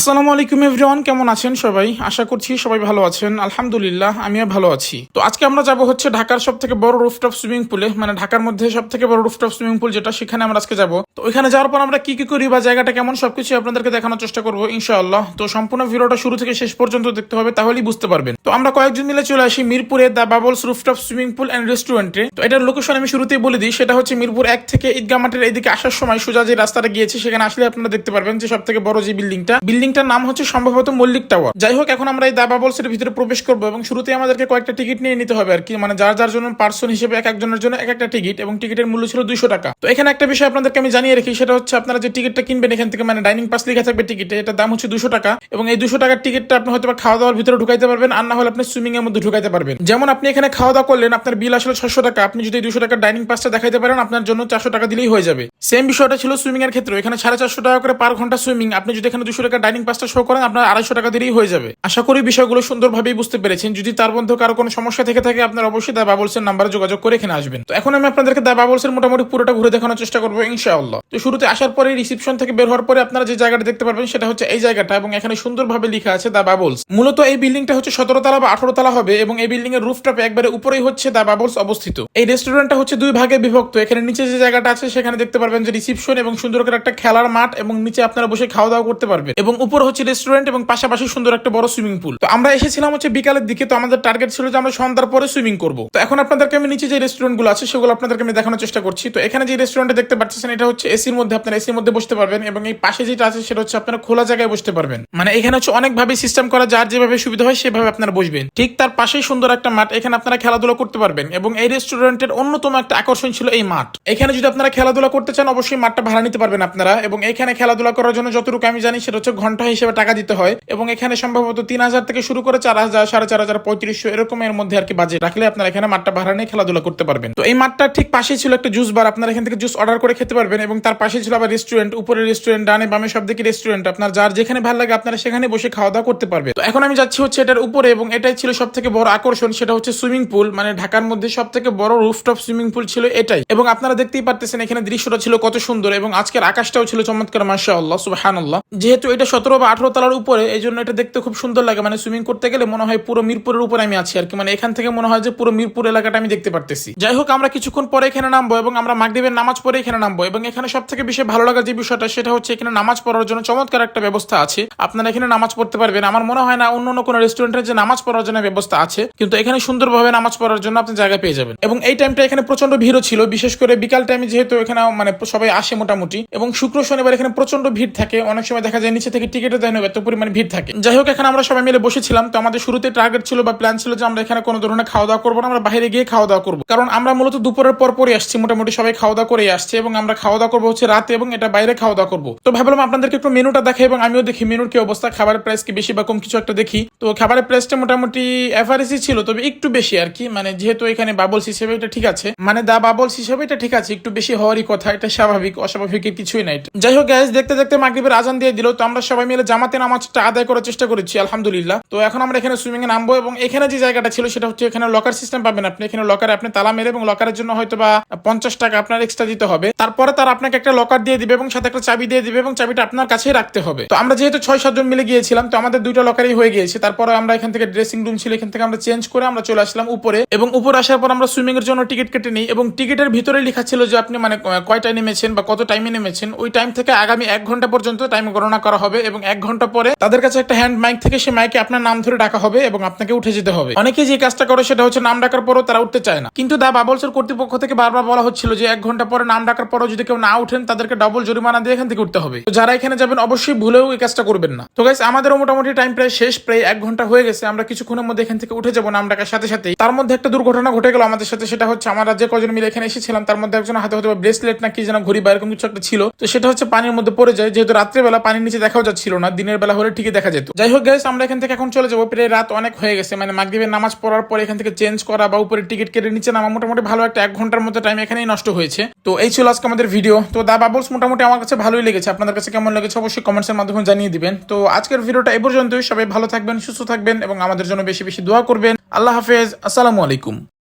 আসসালামু আলাইকুম এভরিওয়ান, কেমন আছেন সবাই? আশা করছি সবাই ভালো আছেন। আলহামদুলিল্লাহ, আমিও ভালো আছি। তো আজকে আমরা যাব হচ্ছে ঢাকার সব থেকে বড় রুফটপ সুইমিং পুলে মানে ঢাকার মধ্যে সব থেকে বড় রুফটপ সুইমিং পুল যেটা, সেখানে আমরা আজকে যাব। তো ওইখানে যাওয়ার পর আমরা কি কি করি বা জায়গাটা কেমন, সবকিছু আপনাদেরকে দেখানোর চেষ্টা করব, ইনশাআল্লাহ। তো সম্পূর্ণ ভিডিওটা শুরু থেকে শেষ পর্যন্ত দেখতে হবে, তাহলেই বুঝতে পারবেন। তো আমরা কয়েকজন মিলে চলে আসি মিরপুরে the Bubbles rooftop swimming pool and রেস্টুরেন্টে তো এটার লোকেশন আমি শুরুতেই বলে দিই, সেটা হচ্ছে মিরপুর এক থেকে ঈদগা মাঠের এইদিকে আসার সময় সোজা যে রাস্তাটা গিয়েছে, সেখানে আসলে আপনারা দেখতে পারবেন যে সব থেকে বড় যে বিল্ডিংটা বিল্ডিংটার নাম হচ্ছে সম্ভবত মল্লিক টাওয়ার। যাই হোক, এখন আমরা এই দাবা বলসের ভিতরে প্রবেশ করব এবং শুরুতে আমাদেরকে কয়েকটা টিকিট নিয়ে নিতে হবে আর কি। মানে যার যার জন্য পার্সন হিসেবে এক একজনের জন্য এক একটা টিকিট এবং টিকিটের মূল্য ছিল দুইশো টাকা। তো এখানে একটা বিষয় আপনাদেরকে আমি জানিয়ে রাখি, সেটা হচ্ছে আপনারা যে টিকিটটা কিনবেন এখান থেকে মানে ডাইনিং পাস লেখা থাকবে টিকিটে, এটার দাম হচ্ছে দুশো টাকা এবং এই দুশো টাকার টিকিটটা আপনি হয়তো খাওয়া দাওয়ার ভিতরে ঢুকাইতে পারবেন, আর না হলে আপনি সুইমিং এর মধ্যে ঢুকাইতে পারবেন। যেমন আপনি এখানে খাওয়া দাওয়া করলেন, আপনার বিল আসলে ছশো টাকা, আপনি যদি দুশো টাকার ডাইনিং পাসটা দেখাইতে পারেন, আপনার জন্য চারশো টাকা দিলেই হয়ে যাবে। সেম বিষয়টা ছিল সুইমিং এর ক্ষেত্রে এখানে সাড়ে চারশো টাকা করে পার ঘণ্টা সুইমিং আপনি যদি এখানে দুশো টাকা ডাইনিং পাসটা শো করেন, আপনার আড়াইশো টাকা দিলেই হয়ে যাবে। আশা করি বিষয়গুলো সুন্দরভাবেই বুঝতে পেরেছেন। যদি তার মধ্যে কারও কোনো সমস্যা থেকে থাকে, আপনার অবশ্যই দা বাবলসের নাম্বারে যোগাযোগ করে এখানে আসবেন। তো এখন আমি আপনাদেরকে দা বাবলসের মোটামুটি পুরোটা ঘুরে দেখানোর চেষ্টা করব, ইনশাআল্লাহ। তো শুরুতে আসার পরে রিসিপশন থেকে বের হওয়ার পরে আপনারা যে জায়গাটা দেখতে পারবেন, সেটা হচ্ছে এই জায়গাটা এবং এখানে সুন্দরভাবে লেখা আছে দা বাবলস মূলত এই বিল্ডিংটা হচ্ছে সতেরো তলা বা আঠারো তলা হবে এবং এই বিল্ডিং এর রুফটপে একবারে উপরেই হচ্ছে দা বাবলস অবস্থিত। এই রেস্টুরেন্টটা হচ্ছে দুই ভাগে বিভক্ত। এখানে নিচে যে জায়গাটা আছে, সেখানে দেখতে পারবেন যে রিসিপশন এবং সুন্দর করে একটা খেলার মাঠ এবং নিচে আপনারা বসে খাওয়া দাওয়া করতে পারবেন। এবং উপর হচ্ছে রেস্টুরেন্ট এবং পাশাপাশি সুন্দর একটা বড় সুইমিং পুল তো আমরা এসেছিলাম হচ্ছে বিকালের দিকে, তো আমাদের টার্গেট ছিল যে আমরা সন্ধ্যার পরে সুইমিং করব। তো এখন আপনাদেরকে আমি নিচে যে রেস্টুরেন্টগুলো আছে, সেগুলো আপনাদেরকে আমি দেখানোর চেষ্টা করছি। তো এখানে যে রেস্টুরেন্টে দেখতে পাচ্ছেন, এটা হচ্ছে এসির মধ্যে, আপনারা এসির মধ্যে বসতে পারবেন এবং এই পাশে যেটা আছে, সেটা হচ্ছে আপনারা খোলা জায়গায় বসতে পারবেন। মানে এখানে হচ্ছে অনেকভাবে সিস্টেম করা, যার যেভাবে সুবিধা হয়, সেভাবে আপনারা বসবেন। ঠিক তার পাশেই সুন্দর একটা মাঠ, এখানে আপনারা খেলাধুলা করতে পারবেন এবং এই রেস্টুরেন্টের অন্যতম একটা আকর্ষণ ছিল এই মাঠ। এখানে যদি আপনারা খেলাধুলা করতে চান, অবশ্যই মাঠটা ভাড়া নিতে পারবেন আপনারা এবং এখানে খেলাধুলা করার জন্য যতটুকু আমি জানি, সেটা হচ্ছে ঘণ্টা হিসেবে টাকা দিতে হয় এবং এখানে সম্ভবত তিন হাজার থেকে শুরু করে চার হাজার, সাড়ে চার হাজার, পঁয়ত্রিশশো এরকম এর মধ্যে আর কি বাজেট রাখলে আপনারা এখানে মাঠটা ভাড়া নিয়ে খেলাধুলা করতে পারবেন। তো এই মাঠটা ঠিক পাশেই ছিল একটা জুস বার আপনারা এখান থেকে জুস অর্ডার করে খেতে পারবেন এবং তার পাশে ছিল আবার রেস্টুরেন্ট উপরে রেস্টুরেন্ট ডানে বামে সব দিকে রেস্টুরেন্ট আপনার যার যেখানে ভালো লাগে আপনারা সেখানে বসে খাওয়া দাওয়া করতে পারবেন। তো এখন আমি যাচ্ছি হচ্ছে এটার উপরে এবং এটাই ছিল সব থেকে বড় আকর্ষণ, সেটা হচ্ছে সুইমিং পুল মানে ঢাকার মধ্যে সব থেকে বড় রুফটপ সুইমিং পুল ছিল এটাই। এবং আপনারা দেখতেই পারতেছেন এখানে দৃশ্যটা ছিল কত সুন্দর এবং আজকের আকাশটাও ছিল চমৎকার মাসা আল্লাহ সুবাহান যেহেতু এটা সতেরো বা আঠারো তলার উপরে, এই জন্য এটা দেখতে খুব সুন্দর লাগে। মানে সুইমিং করতে গেলে মনে হয় পুরো মিরপুরের উপরে আমি আছি আর কি। মানে এখান থেকে মনে হয় যে পুরো মিরপুর এলাকাটা আমি দেখতে পারতেছি। যাই হোক, আমরা কিছুক্ষণ পরে এখানে নামবো এবং আমরা মাগদেবের নামাজ পরে এখানে নামবো। এবং এখানে সব থেকে বেশি ভালো লাগার যে বিষয়টা, সেটা হচ্ছে এখানে নামাজ পড়ার জন্য চমৎকার একটা ব্যবস্থা আছে। আপনারা এখানে নামাজ পড়তে পারবেন। আমার মনে হয় না অন্য অন্য কোনো রেস্টুরেন্টের যে নামাজ পড়ার জন্য ব্যবস্থা আছে, কিন্তু এখানে সুন্দরভাবে নামাজ পড়ার জন্য আপনি জায়গা পেয়ে যাবেন। এবং এই টাইমটা এখানে প্রচণ্ড ভিড়ও ছিল। বিশেষ করে বিকাল টাইমে যেহেতু এখানে মানে সবাই আসে মোটামুটি। এবং শুক্র, শনিবার এখানে প্রচণ্ড ভিড় থাকে। অনেক সময় দেখা যায় নিচে থেকে টিকিটও দেয় না, এত পরিমাণে ভিড় থাকে। যাই হোক, এখানে আমরা সবাই মিলে বসেছিলাম, তো আমাদের শুরুতে টার্গেট ছিল বা প্ল্যান ছিল যে আমরা এখানে কোনো ধরনের খাওয়া দাওয়া করব না, আমরা বাইরে গিয়ে খাওয়া দাওয়া করব। কারণ আমরা মূলত দুপুরের পর পরে আসছি, মোটামুটি সবাই খাওয়া দাওয়া করে আসছে এবং আমরা খাওয়া দাওয়া করব হচ্ছে রাতে এবং এটা বাইরে খাওয়া দাওয়া করব। তো ভাবলাম আপনাদেরকে একটু মেনুটা দেখে এবং আমিও দেখি মেনুর কি অবস্থা, খাবারের প্রাইস কি বেশি বা কম কিছু একটা দেখি। তো খাবারের প্রাইসটা মোটামুটি এভারেজই ছিল, তবে একটু বেশি আর কি মানে যেহেতু এখানে বাবলস হিসেবে এটা ঠিক আছে মানে দা বাবলস হিসেবে এটা ঠিক আছে, একটু বেশি হওয়ারই কথা, এটা স্বাভাবিক, অস্বাভাবিকের কিছুই নাই। যাই হোক গ্যাস দেখতে দেখতে মাগরীবের আজান দিয়ে দিল, তো আমরা সবাই মিলে জামাতে নামাজটা আদায় করার চেষ্টা করেছি, আলহামদুলিল্লাহ। তো এখন আমরা এখানে সুইমিং এ নামবো এবং এখানে যে জায়গাটা ছিল সেটা হচ্ছে এখানে লকার সিস্টেম পাবেন আপনি। এখানে লকারে আপনি তালা মেরে এবং লকারের জন্য হয়তো বা পঞ্চাশ টাকা আপনার এক্সট্রা দিতে হবে। তারপরে তার আপনাকে একটা লকার দিয়ে দিবে এবং সাথে একটা চাবি দিয়ে দিবে এবং চাবিটা আপনার কাছেই রাখতে হবে। তো আমরা যেহেতু ছয় সাতজন মিলে গিয়েছিলাম, তো আমাদের দুইটা লকারই হয়ে গিয়েছে। তারপরে আমরা এখান থেকে ড্রেসিং রুম ছিল, এখান থেকে আমরা চেঞ্জ করে আমরা চলে আসলাম উপরে এবং উপরে আসার পর আমরা সুইমিং এর জন্য টিকিট কেটে নিই এবং টিকিটের ভিতরে লেখা ছিল যে আপনি মানে কয়টায় নেমেছেন বা কত টাইমে নেমেছেন, ওই টাইম থেকে আগামী এক ঘণ্টা পর্যন্ত টাইম গণনা করা হবে এবং এক ঘণ্টা পরে তাদের কাছে একটা হ্যান্ড মাইক থেকে সে মাইকে আপনার নাম ধরে ডাকা হবে এবং আপনাকে উঠে যেতে হবে। অনেকে যে কাজটা করে সেটা হচ্ছে নাম ডাকার পরও তারা উঠতে চায় না। কিন্তু দা বাবলসের কর্তৃপক্ষ থেকে বারবার বলা হচ্ছিল যে এক ঘণ্টা পরে নাম ডাকার পরও যদি কেউ না উঠেন তাদেরকে ডবল জরিমানা দিয়ে এখান থেকে উঠতে হবে। তো যারা এখানে যাবেন, অবশ্যই ভুলেও এই কাজটা করবেন না। তো গাইস আমাদেরও মোটামুটি টাইম প্রায় শেষ, প্রায় এক ঘণ্টা হয়ে গেছে। আমরা কিছুক্ষণের মধ্যে এখান থেকে উঠে যাব নাম ডাকার সাথে সাথেই। তার মধ্যে একটা দুর্ঘটনা ঘটে গেল আমাদের সাথে। সেটা হচ্ছে আমরা যে কজন মিলে এখানে এসেছিলাম, তার মধ্যে একজন হাতে হয়তো ব্রেসলেট না কি যেন ঘড়ি বা এরকম কিছু একটা ছিল। তো সেটা হচ্ছে পানির মধ্যে পড়ে যায়। যেহেতু রাত্রেবেলা পানির নিচে দেখাও যাচ্ছিল না, দিনের বেলা হলে ঠিকই দেখা যেত। যাই হোক গাইস আমরা এখান থেকে এখন চলে যাব। প্রায় রাত অনেক হয়ে গেছে মানে মাগরীবের নামাজ পড়ার পর এখান থেকে চেঞ্জ করা বা উপরে টিকিট কেটে নিচে নামা মোটামুটি ভালো একটা এক ঘণ্টার মতো টাইম এখানেই নষ্ট হয়েছে। তো এই ছিল আজকে আমাদের ভিডিও তো দা বাবলস মোটামুটি আমার কাছে ভালোই লেগেছে। আপনাদের কাছে কেমন লেগেছে অবশ্যই কমেন্টসের মাধ্যমে জানিয়ে দিবেন। তো আজকের ভিডিওটা এ পর্যন্তই। সবাই ভালো থাকবেন, সুস্থ থাকবেন এবং আমাদের জন্য বেশি বেশি দোয়া করবেন। আল্লাহ হাফেজ। আসসালামু আলাইকুম।